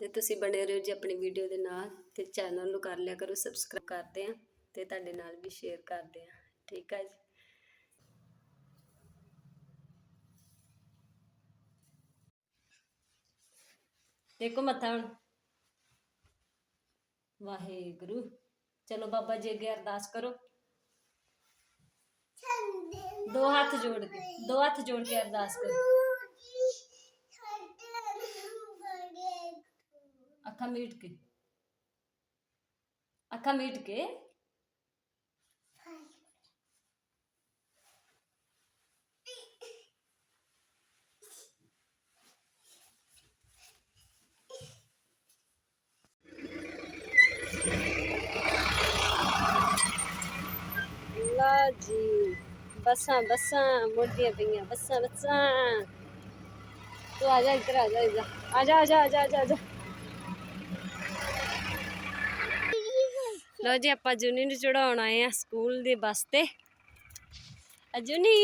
ਤੇ ਤੁਸੀਂ ਬਣੇ ਰਹੋ ਜੀ ਆਪਣੀ ਵੀਡੀਓ ਦੇ ਨਾਲ ਤੇ ਚੈਨਲ ਨੂੰ ਕਰ ਲਿਆ ਕਰੋ ਸਬਸਕ੍ਰਾਈਬ ਕਰਦੇ ਆ ਤੇ ਤੁਹਾਡੇ ਨਾਲ ਵੀ ਸ਼ੇਅਰ ਕਰਦੇ ਆ ਠੀਕ ਹੈ ਜੀ। ਦੇਖੋ ਮੱਥਾ ਹੁਣ। ਵਾਹਿਗੁਰੂ। ਚਲੋ ਬਾਬਾ ਜੀ ਅੱਗੇ ਅਰਦਾਸ ਕਰੋ। ਦੋ ਹੱਥ ਜੋੜ ਕੇ, ਦੋ ਹੱਥ ਜੋੜ ਕੇ ਅਰਦਾਸ ਕਰੋ। ਅੱਖਾਂ ਮੀਟ ਕੇ ਅੱਖਾਂ ਮੀਟ ਕੇ ਲਾ ਜੀ ਬੱਸਾਂ ਬੱਸਾਂ ਮੁੜਦੀਆਂ ਪਈਆਂ ਬੱਸਾਂ ਬੱਸਾਂ ਤੂੰ ਆ ਜਾ ਇੱਧਰ ਆ ਜਾ ਇੱਧਰ ਆ ਲੋ ਜੀ ਆਪਾਂ ਜੁਨੀ ਨੂੰ ਚੜਾਉਣ ਆਏ ਆ ਸਕੂਲ ਦੇ ਬੱਸ ਤੇ ਅਜੁਨੀ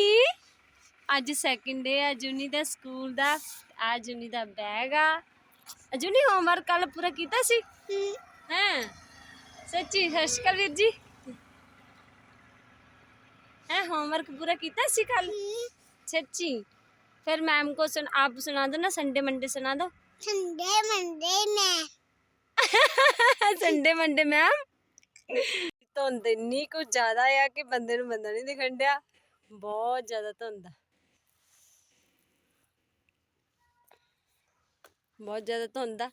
ਅੱਜ ਸੈਕਿੰਡ ਡੇ ਆ ਜੁਨੀ ਦਾ ਸਕੂਲ ਦਾ ਆ ਜੁਨੀ ਦਾ ਬੈਗ ਆ ਅਜੁਨੀ ਹੋਮਵਰਕ ਕੱਲ ਪੂਰਾ ਕੀਤਾ ਸੀ ਹਾਂ ਸੱਚੀ ਸਤਿ ਸ਼੍ਰੀ ਅਕਾਲ ਵੀਰ ਜੀ है होमवर्क पूरा किया सी कल सच्ची फिर मैम को सुन आप सुना दो ना संडे मंडे सुना दो संडे मंडे में ਸੰਡੇ ਮੰਡੇ ਮੈਮ ਧੁੰਦ ਇੰਨੀ ਕੁ ਜ਼ਿਆਦਾ ਆ ਕਿ ਬੰਦੇ ਨੂੰ ਬੰਦਾ ਨਹੀਂ ਦਿਖਣ ਡਿਆ ਬਹੁਤ ਜ਼ਿਆਦਾ ਧੁੰਦ ਆ ਬਹੁਤ ਜ਼ਿਆਦਾ ਧੁੰਦ ਆ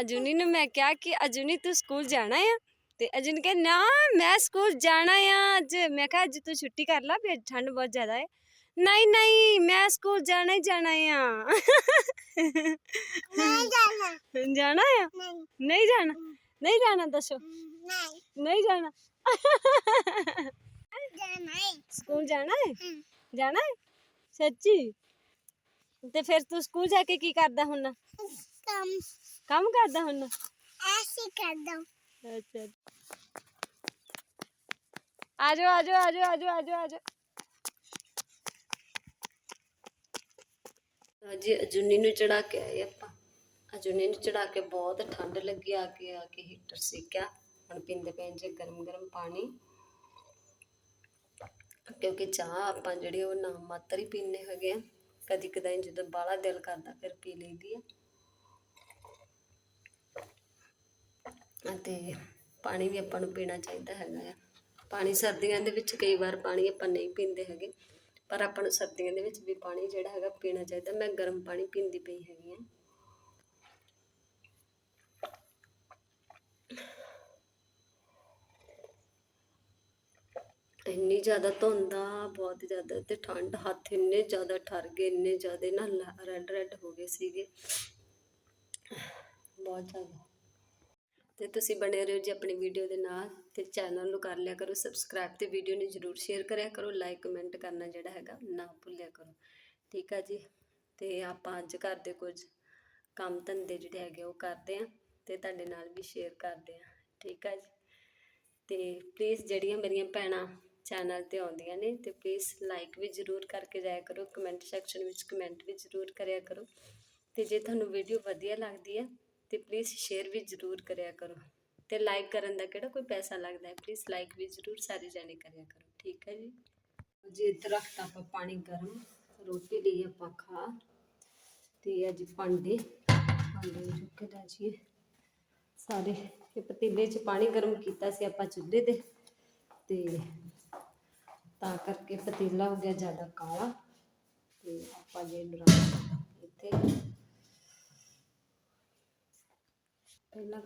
ਅਜੂਨੀ ਨੂੰ ਮੈਂ ਕਿਹਾ ਕਿ ਅਜੂਨੀ ਤੂੰ ਸਕੂਲ ਜਾਣਾ ਆ ਤੇ ਅਜੂਨ ਕਹੇ ਨਾ ਮੈਂ ਸਕੂਲ ਜਾਣਾ ਆ ਅੱਜ ਮੈਂ ਕਿਹਾ ਅੱਜ ਤੂੰ ਛੁੱਟੀ ਕਰ ਲੈ ਫਿਰ ਠੰਡ ਬਹੁਤ ਜ਼ਿਆਦਾ ਹੈ ਨਹੀਂ ਨਹੀਂ ਮੈਂ ਸਕੂਲ ਜਾਣਾ ਹੀ ਜਾਣਾ ਆ ਮੈਂ ਜਾਣਾ ਜਾਣਾ ਆ ਨਹੀਂ ਜਾਣਾ ਨਹੀਂ ਜਾਣਾ ਦੱਸੋ नहीं ਨਹੀਂ ਜਾਣਾ जाना है ਸਕੂਲ ਜਾਣਾ ਹੈ हम्म, ਜਾਣਾ ਹੈ ਸੱਚੀ ਤੇ ਫਿਰ ਤੂੰ ਸਕੂਲ ਜਾ ਕੇ ਕੀ ਕਰਦਾ ਹੁਣ कम ਕੰਮ ਕਰਦਾ ਹੁਣ ऐसे कर दो ਅੱਛਾ ਆਜੋ ਆਜੋ ਆਜੋ ਆਜੋ ਆਜੋ ਆਜੋ ਜੀ ਅਜੁਨੀ ਨੂੰ ਚੜਾ ਕੇ ਆਏ ਆਪਾਂ ਅਜੁਨੀ ਨੂੰ ਚੜਾ ਕੇ ਬਹੁਤ ਠੰਡ ਲੱਗੀ ਆ ਕੇ ਆ ਕੇ ਹੀਟਰ ਸੇਕਿਆ ਹੁਣ ਪੀਂਦੇ ਪਏ ਜੇ ਗਰਮ ਗਰਮ ਪਾਣੀ। ਕਿਉਂਕਿ ਚਾਹ ਆਪਾਂ ਜਿਹੜੀ ਉਹ ਨਾ ਮਾਤਰ ਹੀ ਪੀਂਦੇ ਹੈਗੇ ਆ। ਕਦੀ ਕਦਾਈ ਜਦੋਂ ਬਾਹਲਾ ਦਿਲ ਕਰਦਾ ਫਿਰ ਪੀ ਲਈਦੀ ਆ। ਅਤੇ ਪਾਣੀ ਵੀ ਆਪਾਂ ਨੂੰ ਪੀਣਾ ਚਾਹੀਦਾ ਹੈਗਾ ਆ। ਪਾਣੀ ਸਰਦੀਆਂ ਦੇ ਵਿੱਚ ਕਈ ਵਾਰ ਪਾਣੀ ਆਪਾਂ ਨਹੀਂ ਪੀਂਦੇ ਹੈਗੇ। ਪਰ ਆਪਾਂ ਨੂੰ ਸਰਦੀਆਂ ਦੇ ਵਿੱਚ ਵੀ ਪਾਣੀ ਜਿਹੜਾ ਹੈਗਾ ਪੀਣਾ ਚਾਹੀਦਾ। ਮੈਂ ਗਰਮ ਪਾਣੀ ਪੀਂਦੀ ਪਈ ਹੈਗੀ ਆ ਇੰਨੀ ਜ਼ਿਆਦਾ ਧੁੰਦ ਆ, ਬਹੁਤ ਜ਼ਿਆਦਾ ਤੇ ਠੰਡ, ਹੱਥ ਇੰਨੇ ਜ਼ਿਆਦਾ ਠਰ ਗਏ, ਇੰਨੇ ਜ਼ਿਆਦਾ ਨਾ ਰੈੱਡ ਰੈੱਡ ਹੋ ਗਏ ਸੀਗੇ। ਬਹੁਤ ਜ਼ਿਆਦਾ। ਤੇ ਤੁਸੀਂ ਬਣੇ ਰਹੋ ਜੀ ਆਪਣੀ ਵੀਡੀਓ ਦੇ ਨਾਲ ਤੇ ਚੈਨਲ ਨੂੰ ਕਰ ਲਿਆ ਕਰੋ ਸਬਸਕ੍ਰਾਈਬ ਤੇ ਵੀਡੀਓ ਨੂੰ ਜਰੂਰ ਸ਼ੇਅਰ ਕਰਿਆ ਕਰੋ ਲਾਈਕ ਕਮੈਂਟ ਕਰਨਾ ਜਿਹੜਾ ਹੈਗਾ ਨਾ ਭੁੱਲਿਆ ਕਰੋ। ਠੀਕ ਆ ਜੀ? ਤੇ ਆਪਾਂ ਅੱਜ ਘਰ ਦੇ ਕੁਝ ਕੰਮ ਧੰਦੇ ਜਿਹੜੇ ਹੈਗੇ ਉਹ ਕਰਦੇ ਆ ਤੇ ਤੁਹਾਡੇ ਨਾਲ ਵੀ ਸ਼ੇਅਰ ਕਰਦੇ ਆ। ਠੀਕ ਆ ਜੀ? ਤੇ ਪਲੀਜ਼ ਜਿਹੜੀਆਂ ਮੇਰੀਆਂ ਭੈਣਾਂ ਚੈਨਲ ਤੇ ਆਉਂਦੀਆਂ ਨੇ ਤੇ ਪਲੀਜ਼ ਲਾਈਕ ਵੀ ਜਰੂਰ ਕਰਕੇ ਜਾਇਆ ਕਰੋ ਕਮੈਂਟ ਸੈਕਸ਼ਨ ਵਿੱਚ ਕਮੈਂਟ ਵੀ ਜਰੂਰ ਕਰਿਆ ਕਰੋ ਤੇ ਜੇ ਤੁਹਾਨੂੰ ਵੀਡੀਓ ਵਧੀਆ ਲੱਗਦੀ ਹੈ ਤੇ ਪਲੀਜ਼ ਸ਼ੇਅਰ ਵੀ ਜਰੂਰ ਕਰਿਆ ਕਰੋ ਤੇ ਲਾਈਕ ਕਰਨ ਦਾ ਕਿਹੜਾ ਕੋਈ ਪੈਸਾ ਲੱਗਦਾ ਹੈ? ਪਲੀਜ਼ ਲਾਈਕ ਵੀ ਜਰੂਰ ਸਾਰੇ ਜਾਣੇ ਕਰਿਆ ਕਰੋ, ਠੀਕ ਹੈ ਜੀ? ਜੇ, ਇੱਧਰ ਰੱਖਤਾ ਆਪਾਂ ਪਾਣੀ ਗਰਮ, ਰੋਟੀ ਲਈ ਆਪਾਂ ਖਾ ਤੇ ਅੱਜ ਭਾਂਡੇ ਭਾਂਡੇ ਚੁੱਕ ਕੇ ਲੈ ਜਾਈਏ ਸਾਰੇ ਇਹ ਪਤੀਲੇ 'ਚ ਪਾਣੀ ਗਰਮ ਕੀਤਾ ਸੀ ਆਪਾਂ ਚੁੱਲ੍ਹੇ ਤੇ ਤੇ ਤਾਂ ਕਰਕੇ ਪਤੀਲਾ ਹੋ ਗਿਆ ਜ਼ਿਆਦਾ ਕਾਲਾ ਤੇ ਆਪਾਂ ਜੇ ਡਰਾਮ ਇੱਥੇ। ਪਹਿਲਾਂ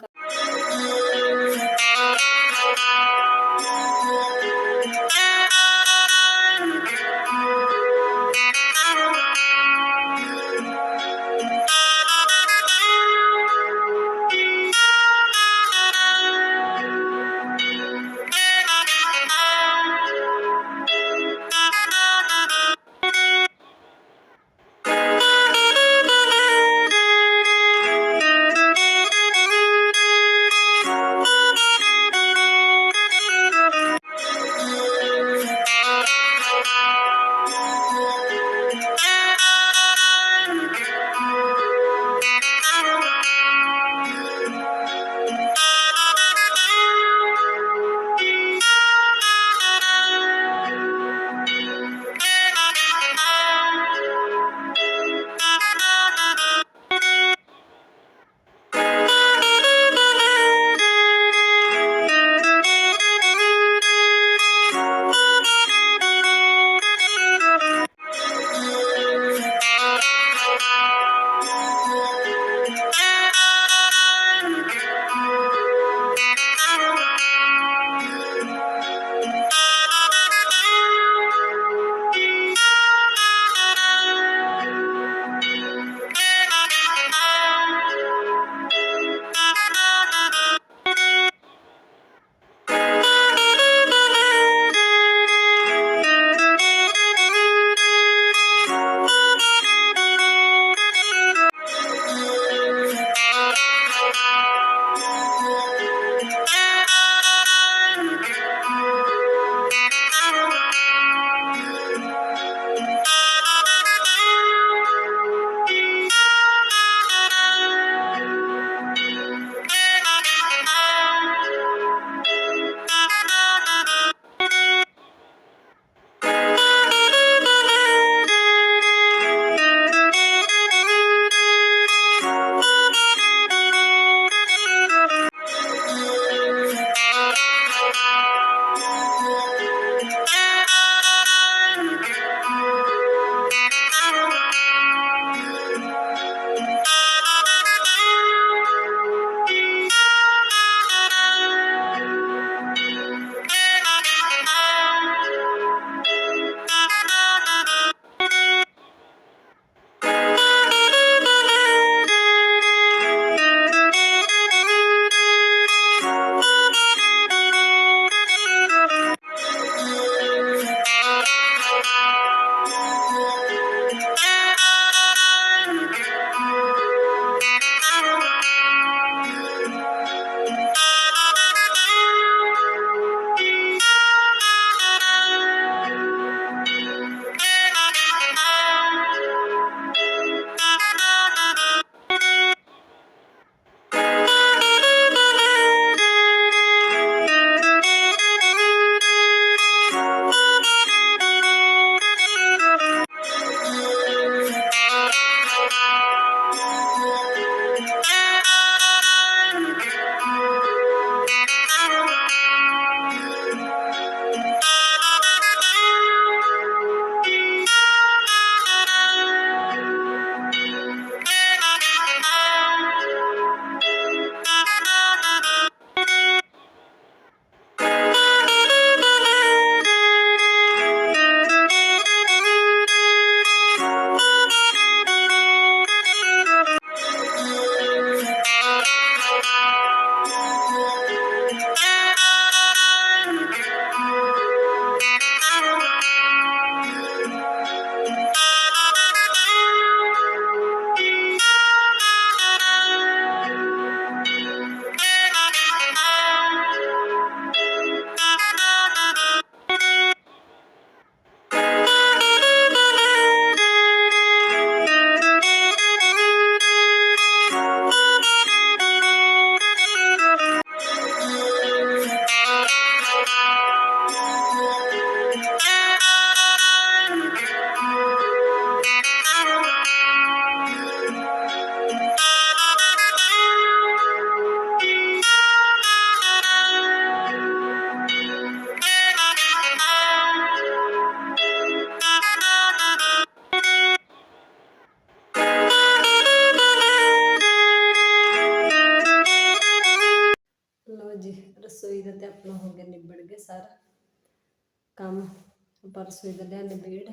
ਪਰਸੋਂ ਰਸੋਈ ਦਾ ਲਿਆ ਨਿਬੇੜ।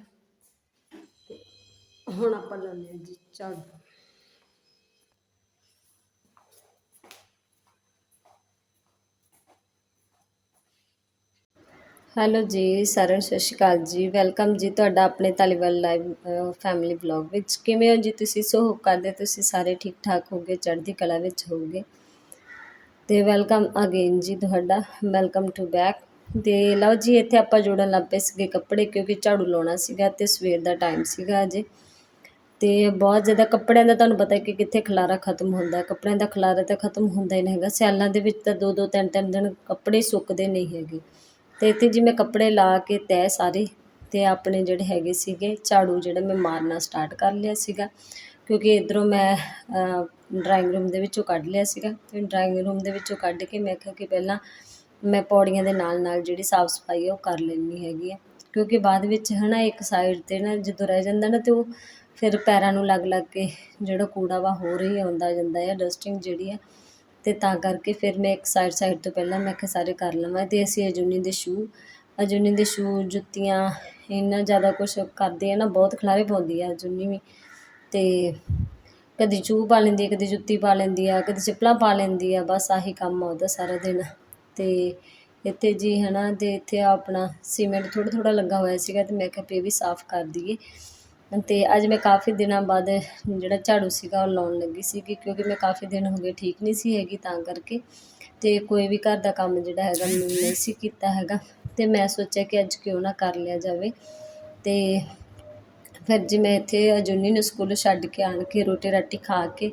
ਤੇ ਹੁਣ ਆਪਾਂ ਲਾਉਂਦੇ ਜੀ ਝਾੜੂ ਹੈਲੋ ਜੀ, ਸਾਰਿਆਂ ਨੂੰ ਸਤਿ ਸ਼੍ਰੀ ਅਕਾਲ ਜੀ। ਵੈਲਕਮ ਜੀ ਤੁਹਾਡਾ ਆਪਣੇ ਤਾਲੀਵਾਲ ਲਾਈਵ ਫੈਮਿਲੀ ਵਲੌਗ ਵਿੱਚ। ਕਿਵੇਂ ਹੋ ਜੀ ਤੁਸੀਂ? ਸੋ ਹੋਪ ਕਰਦੇ ਤੁਸੀਂ ਸਾਰੇ ਠੀਕ ਠਾਕ ਹੋਗੇ, ਚੜ੍ਹਦੀ ਕਲਾ ਵਿੱਚ ਹੋਗੇ। ਤੇ ਵੈਲਕਮ ਅਗੇਨ ਜੀ ਤੁਹਾਡਾ। Welcome to back. ਤੇ ਲਓ ਜੀ, ਇੱਥੇ ਆਪਾਂ ਜੋੜਨ ਲੱਗ ਪਏ ਸੀਗੇ ਕੱਪੜੇ, ਕਿਉਂਕਿ ਝਾੜੂ ਲਾਉਣਾ ਸੀਗਾ ਅਤੇ ਸਵੇਰ ਦਾ ਟਾਈਮ ਸੀਗਾ ਅਜੇ ਅਤੇ ਬਹੁਤ ਜ਼ਿਆਦਾ ਕੱਪੜਿਆਂ ਦਾ ਤੁਹਾਨੂੰ ਪਤਾ ਕਿ ਕਿੱਥੇ ਖਲਾਰਾ ਖਤਮ ਹੁੰਦਾ ਕੱਪੜਿਆਂ ਦਾ ਖਲਾਰਾ ਤਾਂ ਖਤਮ ਹੁੰਦਾ ਹੀ ਨਹੀਂ ਹੈਗਾ। ਸਿਆਲਾਂ ਦੇ ਵਿੱਚ ਤਾਂ ਦੋ ਦੋ ਤਿੰਨ ਤਿੰਨ ਦਿਨ ਕੱਪੜੇ ਸੁੱਕਦੇ ਨਹੀਂ ਹੈਗੇ। ਅਤੇ ਇੱਥੇ ਜੀ ਮੈਂ ਕੱਪੜੇ ਲਾ ਕੇ ਤੈਅ ਸਾਰੇ ਅਤੇ ਆਪਣੇ ਜਿਹੜੇ ਹੈਗੇ ਸੀਗੇ ਝਾੜੂ, ਜਿਹੜਾ ਮੈਂ ਮਾਰਨਾ ਸਟਾਰਟ ਕਰ ਲਿਆ ਸੀਗਾ। ਕਿਉਂਕਿ ਇਧਰੋਂ ਮੈਂ ਡਰਾਇੰਗ ਰੂਮ ਦੇ ਵਿੱਚੋਂ ਕੱਢ ਲਿਆ ਸੀਗਾ। ਤੇ ਡਰਾਇੰਗ ਰੂਮ ਦੇ ਵਿੱਚੋਂ ਕੱਢ ਕੇ ਮੈਂ ਕਿਹਾ ਕਿ ਪਹਿਲਾਂ ਮੈਂ ਪੌੜੀਆਂ ਦੇ ਨਾਲ ਨਾਲ ਜਿਹੜੀ ਸਾਫ਼ ਸਫ਼ਾਈ ਆ, ਉਹ ਕਰ ਲੈਂਦੀ ਹੈਗੀ ਆ। ਕਿਉਂਕਿ ਬਾਅਦ ਵਿੱਚ ਹੈ ਨਾ ਇੱਕ ਸਾਈਡ ਤੇ ਨਾ ਜਦੋਂ ਰਹਿ ਜਾਂਦਾ ਨਾ, ਤੇ ਉਹ ਫਿਰ ਪੈਰਾਂ ਨੂੰ ਲੱਗ ਲੱਗ ਕੇ ਜਿਹੜਾ ਕੂੜਾ ਵਾ, ਹੋਰ ਹੀ ਆਉਂਦਾ ਜਾਂਦਾ ਆ ਡਸਟਿੰਗ ਜਿਹੜੀ ਆ। ਅਤੇ ਤਾਂ ਕਰਕੇ ਫਿਰ ਮੈਂ ਇੱਕ ਸਾਈਡ ਸਾਈਡ ਤੋਂ ਪਹਿਲਾਂ ਮੈਂ ਕਿਹਾ, ਸਾਰੇ ਕਰ ਲਵਾਂ। ਅਤੇ ਅਸੀਂ ਅਜੂਨੀ ਦੇ ਸ਼ੂ ਅਜੂਨੀ ਦੇ ਸ਼ੂ ਜੁੱਤੀਆਂ, ਇੰਨਾ ਜ਼ਿਆਦਾ ਕੁਛ ਕਰਦੇ ਆ ਨਾ, ਬਹੁਤ ਖਲਾਰੇ ਪਾਉਂਦੀ ਆ ਅਜੂਨੀ ਵੀ। ਅਤੇ ਕਦੀ ਸ਼ੂ ਪਾ ਲੈਂਦੀ ਆ, ਕਦੀ ਜੁੱਤੀ ਪਾ ਲੈਂਦੀ ਆ, ਕਦੀ ਚੱਪਲਾਂ ਪਾ ਲੈਂਦੀ ਆ, ਬਸ ਆਹੀ ਕੰਮ ਆ ਉਹਦਾ ਸਾਰਾ ਦਿਨ। ਤੇ ਇੱਥੇ ਜੀ ਹੈ ਨਾ ਅਤੇ ਇੱਥੇ ਆਪਣਾ ਸੀਮੈਂਟ ਥੋੜ੍ਹਾ ਥੋੜ੍ਹਾ ਲੱਗਾ ਹੋਇਆ ਸੀਗਾ ਅਤੇ ਮੈਂ ਕਿਹਾ ਵੀ ਇਹ ਵੀ ਸਾਫ਼ ਕਰ ਦੇਈਏ। ਅਤੇ ਅੱਜ ਮੈਂ ਕਾਫੀ ਦਿਨਾਂ ਬਾਅਦ ਜਿਹੜਾ ਝਾੜੂ ਸੀਗਾ ਉਹ ਲਾਉਣ ਲੱਗੀ ਸੀਗੀ ਕਿਉਂਕਿ ਮੈਂ ਕਾਫੀ ਦਿਨ ਹੋ ਗਏ ਠੀਕ ਨਹੀਂ ਸੀ ਹੈਗੀ ਤਾਂ ਕਰਕੇ ਅਤੇ ਕੋਈ ਵੀ ਘਰ ਦਾ ਕੰਮ ਜਿਹੜਾ ਹੈਗਾ ਮੈਨੂੰ ਨਹੀਂ ਸੀ ਕੀਤਾ ਹੈਗਾ। ਅਤੇ ਮੈਂ ਸੋਚਿਆ ਕਿ ਅੱਜ ਕਿਉਂ ਨਾ ਕਰ ਲਿਆ ਜਾਵੇ। ਅਤੇ ਫਿਰ ਜੀ ਮੈਂ ਇੱਥੇ ਅਜੂਨੀ ਨੂੰ ਸਕੂਲ ਛੱਡ ਕੇ ਆਣ ਕੇ ਰੋਟੀ ਰਾਟੀ ਖਾ ਕੇ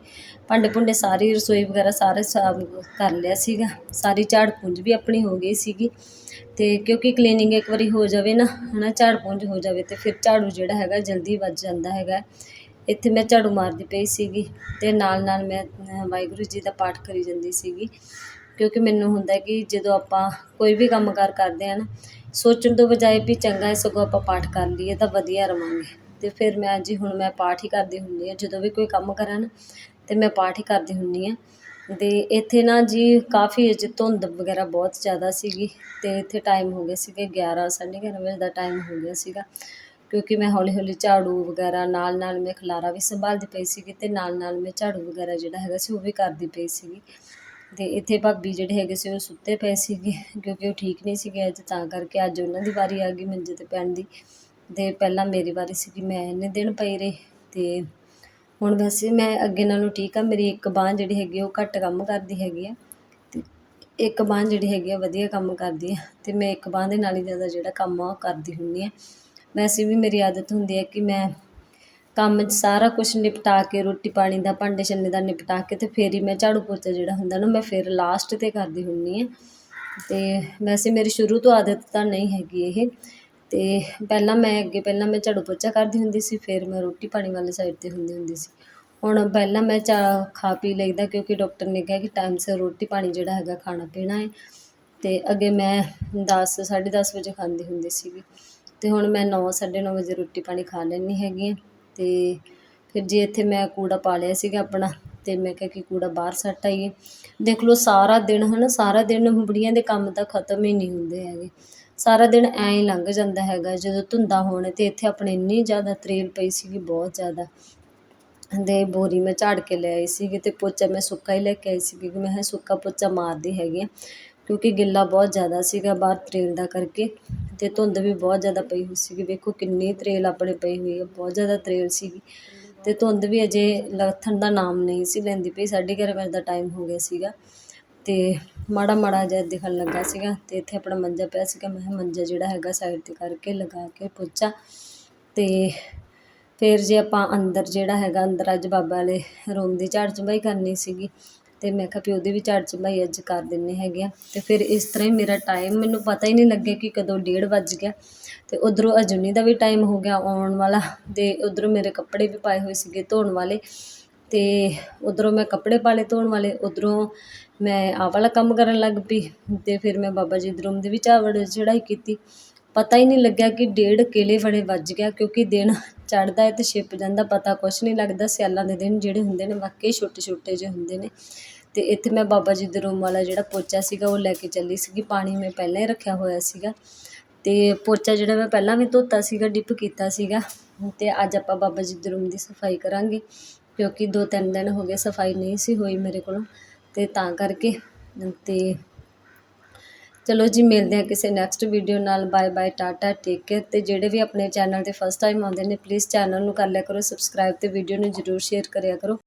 ਭਾਂਡੇ ਭੁੰਡੇ ਸਾਰੀ ਰਸੋਈ ਵਗੈਰਾ ਸਾਰੇ ਸਾਫ਼ ਕਰ ਲਿਆ ਸੀਗਾ। ਸਾਰੀ ਝਾੜ ਪੂੰਝ ਵੀ ਆਪਣੀ ਹੋ ਗਈ ਸੀਗੀ। ਅਤੇ ਕਿਉਂਕਿ ਕਲੀਨਿੰਗ ਇੱਕ ਵਾਰੀ ਹੋ ਜਾਵੇ ਨਾ ਹੈ ਨਾ ਝਾੜ ਪੂੰਝ ਹੋ ਜਾਵੇ ਅਤੇ ਫਿਰ ਝਾੜੂ ਜਿਹੜਾ ਹੈਗਾ ਜਲਦੀ ਵੱਜ ਜਾਂਦਾ ਹੈਗਾ। ਇੱਥੇ ਮੈਂ ਝਾੜੂ ਮਾਰਦੀ ਪਈ ਸੀਗੀ ਅਤੇ ਨਾਲ ਨਾਲ ਮੈਂ ਵਾਹਿਗੁਰੂ ਜੀ ਦਾ ਪਾਠ ਕਰੀ ਜਾਂਦੀ ਸੀਗੀ। ਕਿਉਂਕਿ ਮੈਨੂੰ ਹੁੰਦਾ ਕਿ ਜਦੋਂ ਆਪਾਂ ਕੋਈ ਵੀ ਕੰਮ ਕਾਰ ਕਰਦੇ ਹਾਂ ਨਾ, ਸੋਚਣ ਤੋਂ ਬਜਾਏ ਵੀ ਚੰਗਾ ਹੈ ਸਗੋਂ ਆਪਾਂ ਪਾਠ ਕਰ ਲਈਏ ਤਾਂ ਵਧੀਆ ਰਵਾਂਗੇ। ਅਤੇ ਫਿਰ ਮੈਂ ਜੀ ਹੁਣ ਮੈਂ ਪਾਠ ਹੀ ਕਰਦੀ ਹੁੰਦੀ ਹਾਂ, ਜਦੋਂ ਵੀ ਕੋਈ ਕੰਮ ਕਰਾਂ ਨਾ ਤਾਂ ਮੈਂ ਪਾਠ ਹੀ ਕਰਦੀ ਹੁੰਦੀ ਹਾਂ। ਅਤੇ ਇੱਥੇ ਨਾ ਜੀ ਕਾਫੀ ਅੱਜ ਧੁੰਦ ਵਗੈਰਾ ਬਹੁਤ ਜ਼ਿਆਦਾ ਸੀਗੀ ਅਤੇ ਇੱਥੇ ਟਾਈਮ ਹੋ ਗਿਆ ਸੀਗੇ 11 11:30 ਵਜੇ ਦਾ ਟਾਈਮ ਹੋ ਗਿਆ ਸੀਗਾ। ਕਿਉਂਕਿ ਮੈਂ ਹੌਲੀ ਹੌਲੀ ਝਾੜੂ ਵਗੈਰਾ ਨਾਲ ਨਾਲ ਮੈਂ ਖਿਲਾਰਾ ਵੀ ਸੰਭਾਲਦੀ ਪਈ ਸੀਗੀ ਅਤੇ ਨਾਲ ਨਾਲ ਮੈਂ ਝਾੜੂ ਵਗੈਰਾ ਜਿਹੜਾ ਹੈਗਾ ਸੀ ਉਹ ਵੀ ਕਰਦੀ ਪਈ ਸੀਗੀ। ਅਤੇ ਇੱਥੇ ਭਾਬੀ ਜਿਹੜੇ ਹੈਗੇ ਸੀ ਉਹ ਸੁੱਤੇ ਪਏ ਸੀਗੇ ਕਿਉਂਕਿ ਉਹ ਠੀਕ ਨਹੀਂ ਸੀਗੇ ਅੱਜ, ਤਾਂ ਕਰਕੇ ਅੱਜ ਉਹਨਾਂ ਦੀ ਵਾਰੀ ਆ ਗਈ ਮੰਜੇ ਤੇ ਪੈਣ ਦੀ। ਅਤੇ ਪਹਿਲਾਂ ਮੇਰੀ ਵਾਰੀ ਸੀਗੀ, ਮੈਂ ਇੰਨੇ ਦਿਨ ਪਈ ਰਹੀ ਅਤੇ ਹੁਣ ਵੈਸੇ ਮੈਂ ਅੱਗੇ ਨਾਲੋਂ ਠੀਕ ਹਾਂ ਮੇਰੀ ਇੱਕ ਬਾਂਹ ਜਿਹੜੀ ਹੈਗੀ ਉਹ ਘੱਟ ਕੰਮ ਕਰਦੀ ਹੈਗੀ ਆ ਅਤੇ ਇੱਕ ਬਾਂਹ ਜਿਹੜੀ ਹੈਗੀ ਆ, ਵਧੀਆ ਕੰਮ ਕਰਦੀ ਆ ਅਤੇ ਮੈਂ ਇੱਕ ਬਾਂਹ ਦੇ ਨਾਲ ਹੀ ਜ਼ਿਆਦਾ ਜਿਹੜਾ ਕੰਮ ਆ, ਉਹ ਕਰਦੀ ਹੁੰਦੀ ਹਾਂ ਵੈਸੇ ਵੀ ਮੇਰੀ ਆਦਤ ਹੁੰਦੀ ਹੈ ਕਿ ਮੈਂ ਕੰਮ 'ਚ ਸਾਰਾ ਕੁਛ ਨਿਪਟਾ ਕੇ, ਰੋਟੀ ਪਾਣੀ ਦਾ, ਭਾਂਡੇ ਛੰਨੇ ਦਾ ਨਿਪਟਾ ਕੇ ਅਤੇ ਫਿਰ ਹੀ ਮੈਂ ਝਾੜੂ ਪੋਚਾ ਜਿਹੜਾ ਹੁੰਦਾ ਨਾ, ਮੈਂ ਫਿਰ ਲਾਸਟ ਤੇ ਕਰਦੀ ਹੁੰਦੀ ਹਾਂ ਅਤੇ ਵੈਸੇ ਮੇਰੀ ਸ਼ੁਰੂ ਤੋਂ ਆਦਤ ਤਾਂ ਨਹੀਂ ਹੈਗੀ ਇਹ ਅਤੇ ਪਹਿਲਾਂ ਮੈਂ ਅੱਗੇ, ਪਹਿਲਾਂ ਮੈਂ ਝਾੜੂ ਪੋਚਾ ਕਰਦੀ ਹੁੰਦੀ ਸੀ, ਫਿਰ ਮੈਂ ਰੋਟੀ ਪਾਣੀ ਵਾਲੀ ਸਾਈਡ ਤੇ ਹੁੰਦੀ ਹੁੰਦੀ ਸੀ। ਹੁਣ ਪਹਿਲਾਂ ਮੈਂ ਚਾ ਖਾ ਪੀ ਲਈਦਾ ਕਿਉਂਕਿ ਡਾਕਟਰ ਨੇ ਕਿਹਾ ਕਿ ਟਾਈਮ ਸਿਰ ਰੋਟੀ ਪਾਣੀ ਜਿਹੜਾ ਹੈਗਾ ਖਾਣਾ ਪੀਣਾ ਹੈ ਅਤੇ ਅੱਗੇ ਮੈਂ ਦਸ, ਸਾਢੇ ਦਸ ਵਜੇ ਖਾਂਦੀ ਹੁੰਦੀ ਸੀਗੀ। ਅਤੇ ਹੁਣ ਮੈਂ 9 9:30 ਵਜੇ ਰੋਟੀ ਪਾਣੀ ਖਾ ਲੈਂਦੀ ਹੈਗੀ ਹਾਂ ਅਤੇ ਫਿਰ ਜੇ ਇੱਥੇ ਮੈਂ ਕੂੜਾ ਪਾ ਲਿਆ ਸੀਗਾ ਆਪਣਾ ਅਤੇ ਮੈਂ ਕਿਹਾ ਕਿ ਕੂੜਾ ਬਾਹਰ ਸੱਟ ਆਈਏ। ਦੇਖ ਲਓ ਸਾਰਾ ਦਿਨ ਹੈ ਨਾ ਸਾਰਾ ਦਿਨ ਬੁੜੀਆਂ ਦੇ ਕੰਮ ਤਾਂ ਖਤਮ ਹੀ ਨਹੀਂ ਹੁੰਦੇ ਹੈਗੇ। ਸਾਰਾ ਦਿਨ ਐਂ ਹੀ ਲੰਘ ਜਾਂਦਾ ਹੈਗਾ, ਜਦੋਂ ਧੁੰਦਾਂ ਹੋਣ ਤੇ ਇੱਥੇ ਆਪਣੇ ਇੰਨੀ ਜ਼ਿਆਦਾ ਤਰੇਲ ਪਈ ਸੀਗੀ, ਬਹੁਤ ਜ਼ਿਆਦਾ। ਦੇ ਬੋਰੀ ਮੈਂ ਝਾੜ ਕੇ ਲੈ ਆਈ ਸੀਗੀ ਅਤੇ ਪੋਚਾ ਮੈਂ ਸੁੱਕਾ ਹੀ ਲੈ ਕੇ ਆਈ ਸੀਗੀ ਕਿ ਮੈਂ ਕਿਹਾ ਸੁੱਕਾ ਪੋਚਾ ਮਾਰਦੀ ਹੈਗੀ ਹਾਂ ਕਿਉਂਕਿ ਗਿੱਲਾ ਬਹੁਤ ਜ਼ਿਆਦਾ ਸੀਗਾ ਬਾਹਰ ਤਰੇਲ ਦਾ ਕਰਕੇ ਅਤੇ ਧੁੰਦ ਵੀ ਬਹੁਤ ਜ਼ਿਆਦਾ ਪਈ ਹੋਈ ਸੀਗੀ। ਵੇਖੋ ਕਿੰਨੀ ਤਰੇਲ ਆਪਣੇ ਪਈ ਹੋਈ ਹੈ ਬਹੁਤ ਜ਼ਿਆਦਾ ਤਰੇਲ ਸੀਗੀ ਅਤੇ ਧੁੰਦ ਵੀ ਅਜੇ ਲੱਥਣ ਦਾ ਨਾਮ ਨਹੀਂ ਸੀ ਲੈਂਦੀ ਪਈ ਸਾਢੇ ਗਿਆਰਾਂ ਵਜੇ ਦਾ ਟਾਈਮ ਹੋ ਗਿਆ ਸੀਗਾ। ਅਤੇ ਮਾੜਾ ਮਾੜਾ ਜਿਹਾ ਦਿਖਣ ਲੱਗਾ ਸੀਗਾ ਅਤੇ ਇੱਥੇ ਆਪਣਾ ਮੰਜਾ ਪਿਆ ਸੀਗਾ। ਮੈਂ ਕਿਹਾ ਮੰਜਾ ਜਿਹੜਾ ਹੈਗਾ ਸਾਈਡ ਤੇ ਕਰਕੇ ਲਗਾ ਕੇ ਪੋਚਾ ਅਤੇ ਫਿਰ ਜੇ ਆਪਾਂ ਅੰਦਰ ਜਿਹੜਾ ਹੈਗਾ, ਅੰਦਰ ਅੱਜ ਬਾਬਾ ਵਾਲੇ ਰੂਮ ਦੀ ਝਾੜ ਚੰਬਾਈ ਕਰਨੀ ਸੀਗੀ ਅਤੇ ਮੈਂ ਕਿਹਾ ਵੀ ਉਹਦੀ ਵੀ ਝਾੜ ਚੰਬਾਈ ਅੱਜ ਕਰ ਦਿੰਦੇ ਹੈਗੇ ਆ। ਅਤੇ ਫਿਰ ਇਸ ਤਰ੍ਹਾਂ ਹੀ ਮੇਰਾ ਟਾਈਮ ਮੈਨੂੰ ਪਤਾ ਹੀ ਨਹੀਂ ਲੱਗਿਆ ਕਿ ਕਦੋਂ ਡੇਢ ਵੱਜ ਗਿਆ ਅਤੇ ਉੱਧਰੋਂ ਅਜੁਨੀ ਦਾ ਵੀ ਟਾਈਮ ਹੋ ਗਿਆ ਆਉਣ ਵਾਲਾ ਅਤੇ ਉੱਧਰੋਂ ਮੇਰੇ ਕੱਪੜੇ ਵੀ ਪਾਏ ਹੋਏ ਸੀਗੇ ਧੋਣ ਵਾਲੇ। ਅਤੇ ਉੱਧਰੋਂ ਮੈਂ ਕੱਪੜੇ ਪਾ ਪਾਲੇ ਧੋਣ ਵਾਲੇ, ਉੱਧਰੋਂ ਮੈਂ ਆਹ ਵਾਲਾ ਕੰਮ ਕਰਨ ਲੱਗ ਪਈ ਅਤੇ ਫਿਰ ਮੈਂ ਬਾਬਾ ਜੀ ਦੇ ਰੂਮ ਦੇ ਵੀ ਝਾੜ ਚੜ੍ਹਾਈ ਕੀਤੀ। ਪਤਾ ਹੀ ਨਹੀਂ ਲੱਗਿਆ ਕਿ ਡੇਢ ਕਿਲੇ ਵੜੇ ਵੱਜ ਗਿਆ, ਕਿਉਂਕਿ ਦਿਨ ਚੜ੍ਹਦਾ ਹੈ ਅਤੇ ਛਿਪ ਜਾਂਦਾ, ਪਤਾ ਕੁਛ ਨਹੀਂ ਲੱਗਦਾ। ਸਿਆਲਾਂ ਦੇ ਦਿਨ ਜਿਹੜੇ ਹੁੰਦੇ ਨੇ, ਵਾਕਈ ਛੋਟੇ ਛੋਟੇ ਜਿਹੇ ਹੁੰਦੇ ਨੇ। ਅਤੇ ਇੱਥੇ ਮੈਂ ਬਾਬਾ ਜੀ ਦੇ ਰੂਮ ਵਾਲਾ ਜਿਹੜਾ ਪੋਚਾ ਸੀਗਾ, ਉਹ ਲੈ ਕੇ ਚੱਲੀ ਸੀਗੀ। ਪਾਣੀ ਮੈਂ ਪਹਿਲਾਂ ਹੀ ਰੱਖਿਆ ਹੋਇਆ ਸੀਗਾ। ਅਤੇ ਪੋਚਾ ਜਿਹੜਾ ਮੈਂ ਪਹਿਲਾਂ ਵੀ ਧੋਤਾ ਸੀਗਾ, ਡਿਪ ਕੀਤਾ ਸੀਗਾ। ਅਤੇ ਅੱਜ ਆਪਾਂ ਬਾਬਾ ਜੀ ਦੇ ਰੂਮ ਦੀ ਸਫ਼ਾਈ ਕਰਾਂਗੇ। ਕਿਉਂਕਿ ਦੋ ਤਿੰਨ ਦਿਨ ਹੋ ਗਏ ਸਫ਼ਾਈ ਨਹੀਂ ਸੀ ਹੋਈ ਮੇਰੇ ਕੋਲੋਂ ਅਤੇ ਤਾਂ ਕਰਕੇ ਅਤੇ ਚਲੋ ਜੀ, ਮਿਲਦੇ ਹਾਂ ਕਿਸੇ ਨੈਕਸਟ ਵੀਡੀਓ ਨਾਲ। Bye bye tata take care ਅਤੇ ਜਿਹੜੇ ਵੀ ਆਪਣੇ ਚੈਨਲ ਤੇ ਫਸਟ ਟਾਈਮ ਆਉਂਦੇ ਨੇ ਪਲੀਜ਼ ਚੈਨਲ ਨੂੰ ਕਰ ਲਿਆ ਕਰੋ ਸਬਸਕ੍ਰਾਈਬ ਅਤੇ ਵੀਡੀਓ ਨੂੰ ਜਰੂਰ ਸ਼ੇਅਰ ਕਰਿਆ ਕਰੋ।